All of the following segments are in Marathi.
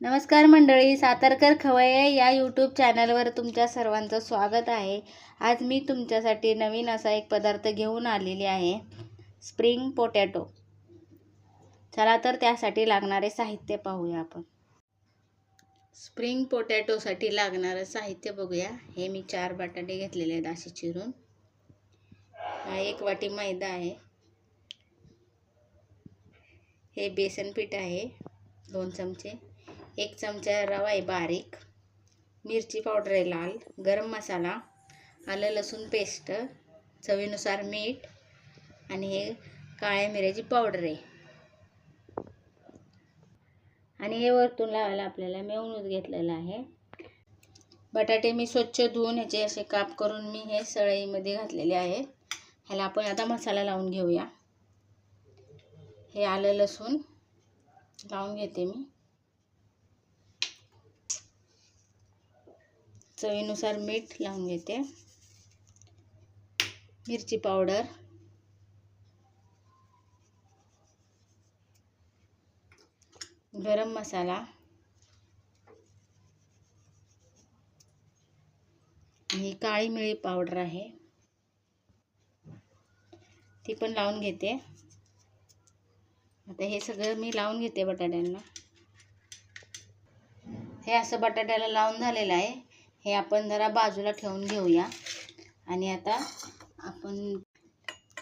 नमस्कार मंडळी सातारकर खवये या यूट्यूब चॅनलवर तुमच्या सर्वांचं स्वागत आहे. आज मी तुमच्यासाठी नवीन असा एक पदार्थ घेऊन आलेली आहे स्प्रिंग पोटॅटो चला तर त्यासाठी लागणारे साहित्य पाहूया आपण. स्प्रिंग पोटॅटोसाठी लागणारं साहित्य बघूया. हे मी चार बटाटे घेतलेले आहेत असे चिरून. हा एक वाटी मैदा आहे. हे बेसन पीठ आहे दोन चमचे. एक चमचा रवा आहे बारीक. मिरची पावडर आहे लाल. गरम मसाला आलं लसूण पेस्ट चवीनुसार मीठ आणि हे काळ्या मिऱ्याची पावडर आहे. आणि हे वरतून लावायला आपल्याला मेवणूच घेतलेलं आहे. बटाटे मी स्वच्छ धुवून ह्याचे असे काप करून मी हे सळईमध्ये घातलेले आहे. ह्याला आपण आता मसाला लावून घेऊया. हे आलं लसूण लावून घेते मी. चवीनुसार मीठ लावून घेते. मिरची पावडर. गरम मसाला. ही काळी मिळी पावडर आहे. ती पण लावून घेते. आता हे सगळं मी लावून घेते बटाट्यांना. हे असं बटाट्याला लावून झालेलं आहे. हे आपण जरा बाजूला ठेवून घेऊया. आणि आता आपण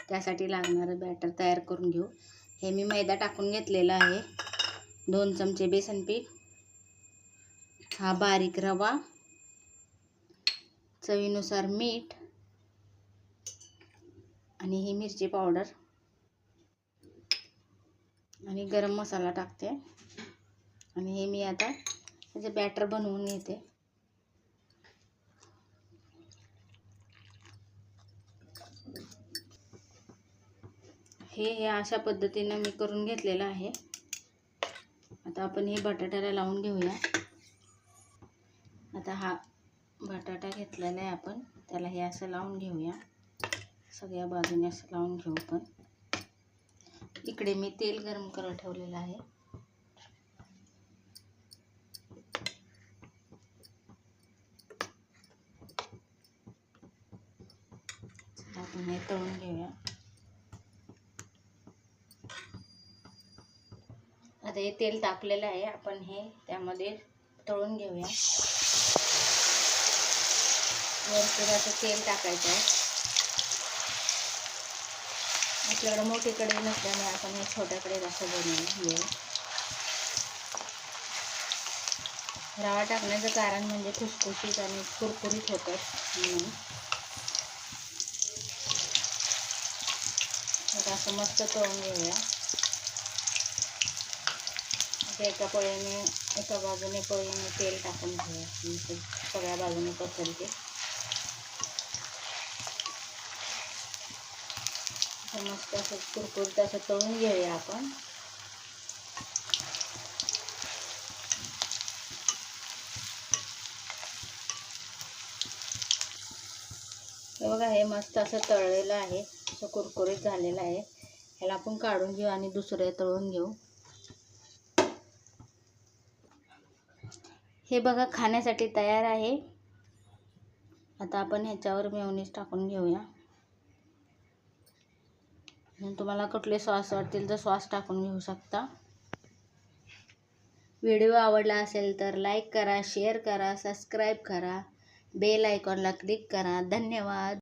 त्यासाठी लागणारं बॅटर तयार करून घेऊ. हे मी मैदा टाकून घेतलेला आहे. दोन चमचे बेसन पीठ हा बारीक रवा चवीनुसार मीठ आणि ही मिरची पावडर. आणि गरम मसाला टाकते. आणि हे मी आता त्याचे बॅटर बनवून घेते. हे हे अशा पद्धतीनं मी करून घेतलेलं आहे. आता आपण हे बटाट्याला लावून घेऊया. आता हा बटाटा घेतलेला आहे आपण. त्याला हे असं लावून घेऊया. सगळ्या बाजूने असं लावून घेऊ पण इकडे मी तेल गरम करत ठेवलेलं आहे. आपण हे तळून घेऊया. आता हे तेल तापलेलं आहे. आपण हे त्यामध्ये तळून घेऊया. वरती असं तेल टाकायचं आहे. आपल्याकडे मोठी कढई नसल्यामुळे आपण हे छोट्याकडे कढईत असं बनवून घेऊ. रवा टाकण्याचं कारण म्हणजे खुसखुशीत आणि कुरकुरीत होतात म्हणून. असं मस्त तळून घेऊया. आता एका पोळ्याने एका बाजूने पोळीने तेल टाकून घेऊया म्हणजे सगळ्या बाजूने पसरते मस्त असं कुरकुरीत असं तळून घेऊया आपण. हे बघा हे मस्त असं तळलेलं आहे. असं कुरकुरीत झालेलं आहे. ह्याला आपण काढून घेऊ आणि दुसरे तळून घेऊ. हे बघा खाण्यासाठी तयार आहे. आता आपण ह्याच्यावर मेवनीस टाकून घेऊया. तुम्हाला कुठले सॉस वाटतील तर सॉस टाकून घेऊ शकता. व्हिडिओ आवडला असेल तर लाईक करा शेअर करा सबस्क्राईब करा बेल आयकॉनला क्लिक करा. धन्यवाद.